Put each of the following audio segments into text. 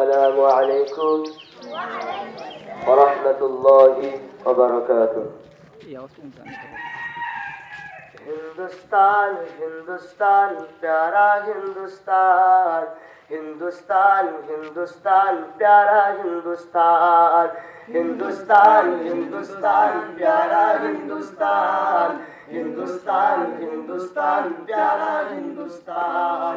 السلام عليكم ورحمة الله وبركاته. هندستان हिंदुस्तान प्यारा هندستان هندستان हिंदुस्तान प्यारा هندستان هندستان हिंदुस्तान प्यारा هندستان هندستان हिंदुस्तान प्यारा हिंदुस्तान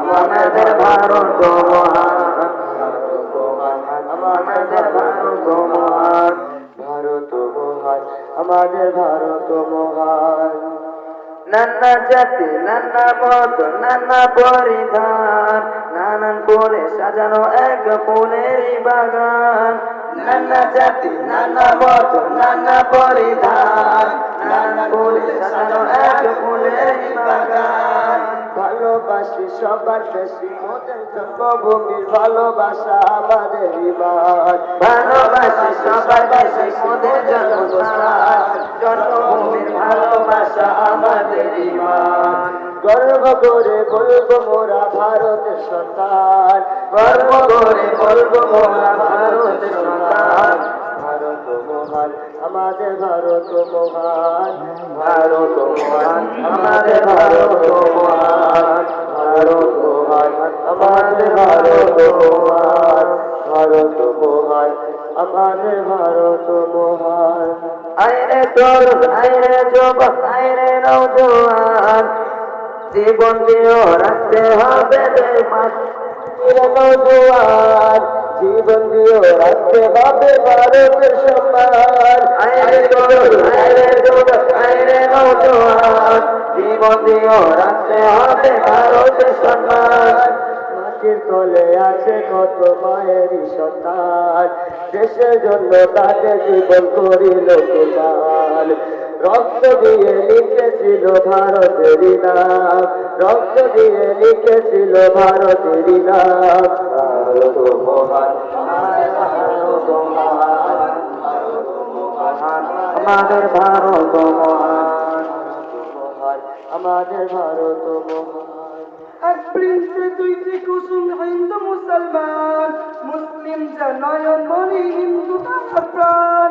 আমাদের ভারত মহান। আমাদের ভারত মহান। ভারত মহান আমাদের ভারত মহান নানা জাতি নানা মত নানা পরিধান নানান করে সাজানো এক ফুলের বাগান। নানা জাতি নানা মত নানা পরিধান নানা করে ভালোবাসি সবার বেশি মোদের জন্মভূমির ভালোবাসা আমাদের ভালোবাসি সবার বেশি মোদের জন্মভূমির ভালোবাসা আমাদের গর্ব করে বলব মোরা ভারতের সন্তান। গর্ব করে বলব মোরা ভারতের সন্তান। ভারত মহান, আমাদের ভারত মহান। ভারত মহান, আমাদের ভারত মহান। ভারত মহান আমাদের ভারত মহান ভারত মহান আমাদের ভারত মহান আইরে তোর আইরে যোগ আইরে নৌজোয়ান জীবন দিয়েও রাখতে হবে বেমান নৌজওয়ান জীবন দিয়েও রাখতে হবে ভারতের জীবন রাখতে হবে ভারতের তলে আছে কত মায়েরই সন্তান। দেশের জন্য তাকে জীবন করিল রক্ত দিয়ে লিখেছিল ভারতের নাম রক্ত দিয়ে লিখেছিল ভারতের নাম ভারত আমাদের ভারত আমাদের ভারত মহান। এক বৃন্তে দুইটি কুসুম হিন্দু মুসলমান, মুসলিম জনয়ন মনি হিন্দু প্রাণ।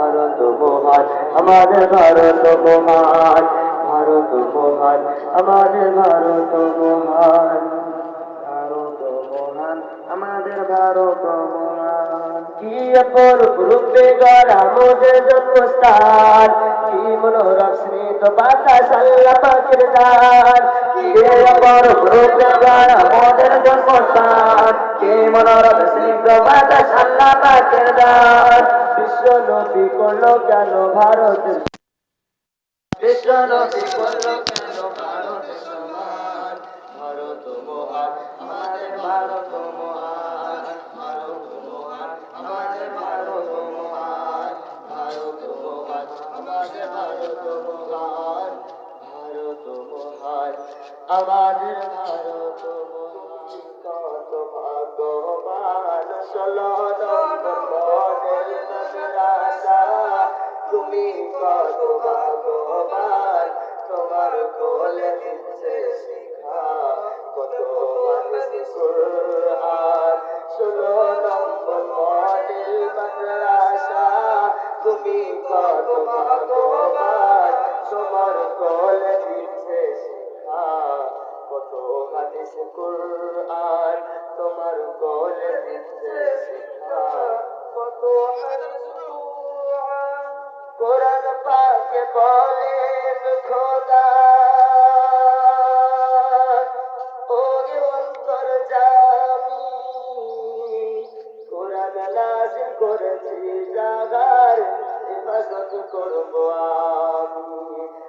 ভারত আমাদের ভারত মহান ভারত মহান আমাদের ভারত মহান ভারত আমাদের ভারত মহান কি জন্মস্থান, কি মনোরম স্মিত বাতাস আল্লাহ পাকের দান কি অপরূপ রূপে গড়া মোদের জন্মস্থান কি মনোরম স্নিগ্ধ বাতাস আল্লাহ পাকের দান বিশ্ব নবী করল কেন ভারতের বিশ্ব নবী করল কেন ভারত ভারত মহান ভারত আমাদের ভারত মহান। ভারত মহান, আমাদের ভারত মহান। ভারত মহান, আমাদের তুমি কত তোমার কোলে দিচ্ছে শিখা কত কুরআন ষোলো নম্বর তুমি কত ভাগ্যবান তোমার কোলে দিচ্ছে শিখা কত হাদিস কুরআন তোমার কোলে দিচ্ছে শিক্ষা। কত কুরআন পাকে বলেন খোদা। করেছি জাগার। হেফাজত করব আমি।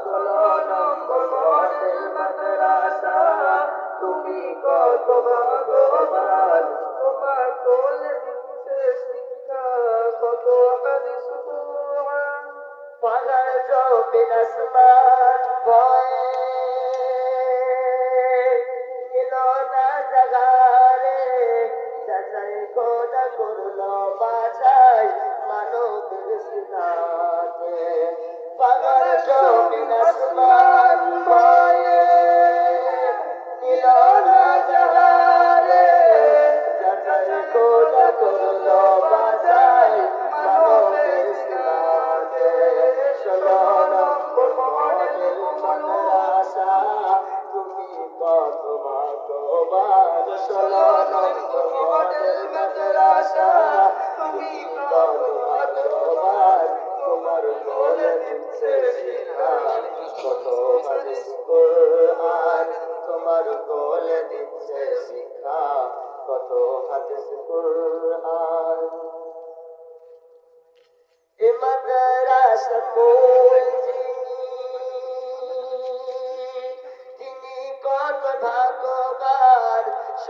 ষোলো নম্বর মাদ্রাসা। তুমি কত ভগবান তোমার কোলে দিচ্ছে শিক্ষা কত হাদিস পাহাড় জমিন আসমান ভয়ে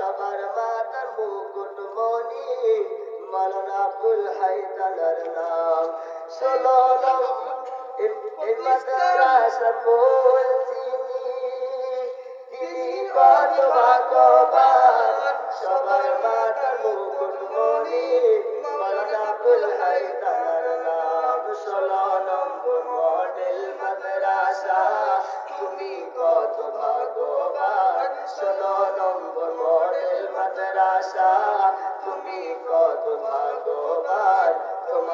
সবার মাতার মুকুট মনি মালানা আব্দুল হাইদার নাম। এ মাদ্রাসা যিনি, তিনি কত ভাগ্যবান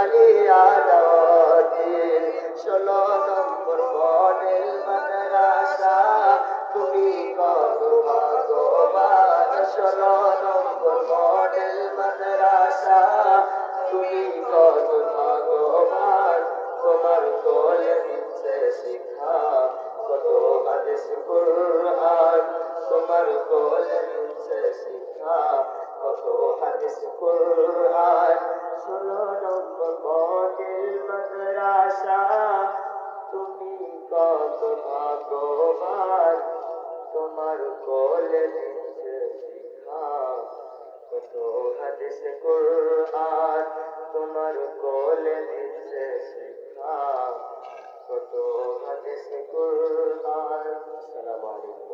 কালি তোমার কোলে দিচ্ছে শিখা। কত হাদিস কোরআন তোমার কোলে দিচ্ছে শিখা। কত হাদিস কোরআন। আসসালামু আলাইকুম।